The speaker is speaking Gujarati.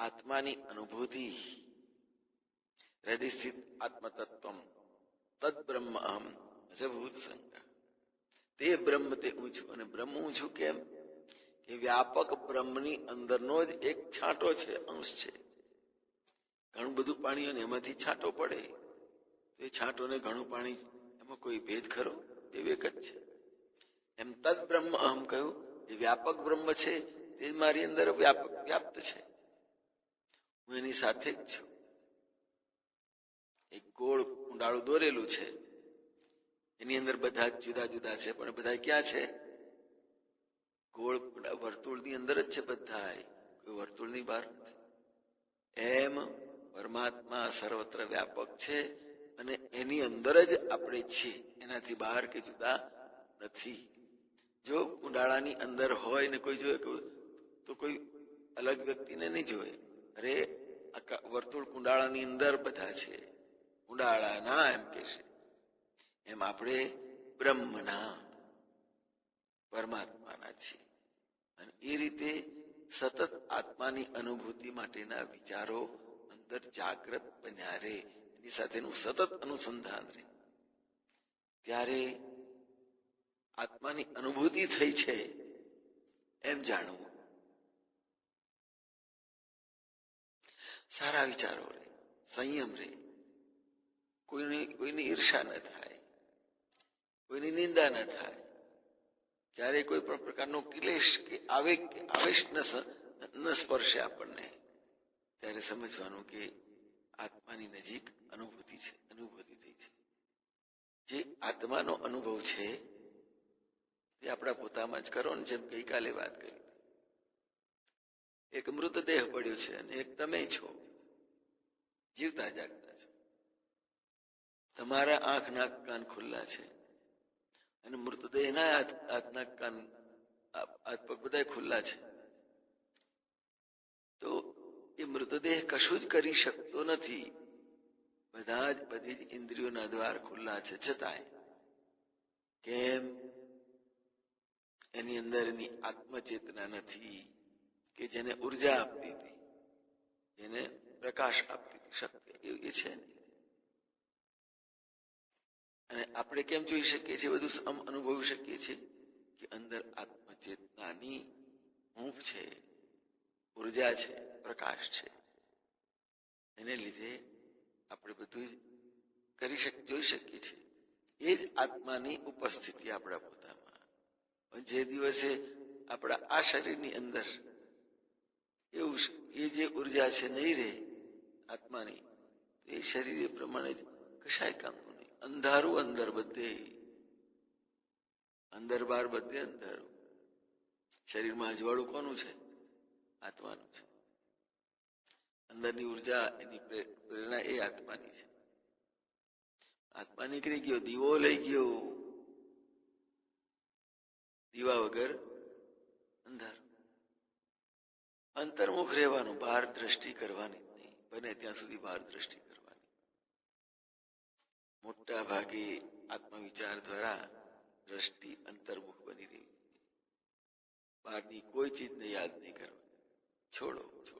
આત્માની અનુભૂતિ હૃદય સ્થિત આત્મતત્વમ તદ બ્રહ્મ અહમ અજભૂત સંજ્ઞા તે બ્રહ્મ તે હું છું અને બ્રહ્મ હું છું કેમ કે વ્યાપક બ્રહ્મની અંદરનો જ એક છાંટો છે અંશ છે ઘણું બધું પાણી અને એમાંથી છાંટો પડે તો એ છાંટો ને ઘણું પાણી એમાં કોઈ ભેદ ખરો તે એક જ છે એમ તદ બ્રહ્મ અહમ કહ્યું એ વ્યાપક બ્રહ્મ છે તે મારી અંદર વ્યાપક વ્યાપ્ત છે હું એની સાથે જ છું. એક ગોળ ઊંડાળું દોરેલું છે. એની અંદર બધા જુદા જુદા છે, પણ બધા ક્યાં છે? ગોળ વર્તુળની અંદર જ છે બધા કોઈ વર્તુળની બહાર નથી. એમ પરમાત્મા સર્વત્ર વ્યાપક છે અને એની અંદર જ આપણે છીએ. એનાથી બહાર કે જુદા નથી. જો કુંડાળાની અંદર હોય ને કોઈ જોયે તો કોઈ અલગ વ્યક્તિને નહીં જોવે. અરે વર્તુળ કુંડાળાની અંદર બધા છે. કુંડાળાના એમ કે છે. એમ આપણે બ્રહ્મના પરમાત્માના છીએ. અને એ રીતે સતત આત્માની અનુભૂતિ માટેના વિચારો અંદર જાગ્રત બન્યા રહે એની સાથેનું સતત અનુસંધાન રહે ત્યારે આત્માની અનુભૂતિ થઈ છે. એમ જાણવું. સારા વિચારો રે, સંયમ રે. કોઈને, કોઈની ઈર્ષા ન થાય, કોઈની નિંદા ન થાય. ક્યારે કોઈ પણ પ્રકારનો ક્લેશ કે આવેગ કે આવેશ ન સ્પર્શે આપણને. ત્યારે સમજવાનું કે આત્માની નજીક અનુભૂતિ છે, અનુભૂતિ થઈ છે. જે આત્માનો અનુભવ છે, એ આપણા પોતામાં જ કરો ને જેમ ગઈકાલે વાત કરી. એક મૃતદેહ પડ્યો છે અને એક તમે છો. જીવતા જાગતા છો. તમારા આંખ નાક કાન ખુલ્લા છે. અને મૃતદેહના હાથ નાક કાન હાથ પગ બધા ખુલ્લા છે. તો એ મૃતદેહ કશું જ કરી શકતો નથી. બધા જ બધી જ ઇન્દ્રિયોના દ્વાર ખુલ્લા છે. છતાંય કેમ? એની અંદર એની આત્મચેતના નથી. કે જેને ઊર્જા આપતી હતી, જેને પ્રકાશ આપતી હતી, શક્તિ. એવું છે અને આપણે કેમ જોઈ શકીએ છીએ, બધું સમ અનુભવી શકીએ છીએ કે અંદર આત્મચેતનાની ઊંઘ છે, ઊર્જા છે, પ્રકાશ છે. એને લીધે આપણે બધું જ કરી શક, જોઈ શકીએ છીએ. એ જ આત્માની ઉપસ્થિતિ આપણા પોતામાં. જે દિવસે આપણા આ શરીરની અંદર એવું એ જે ઊર્જા છે નહીં રહે આત્માની એ શરીર પ્રમાણે જ કશાય કામનું નહીં. અંધારું અંદર બધે. અંદર બાર બધે અંધારું. શરીરમાં અજવાળું કોનું છે? આત્માનું છે. અંદરની ઊર્જા એની પ્રેરણા એ આત્માની છે. આત્મા નીકળી ગયો, દીવો લઈ ગયો. દીવા વગર અંધારું અંતર્મુખ રહેવાનું, બહાર દ્રષ્ટિ કરવાની નહીં. બને ત્યાં સુધી બહાર દ્રષ્ટિ કરવાની. મોટા ભાગે આત્મવિચાર દ્વારા દ્રષ્ટિ અંતર્મુખ બની રહી બહારની કોઈ ચીજને યાદ નહીં કરવાની. છોડો છોડો.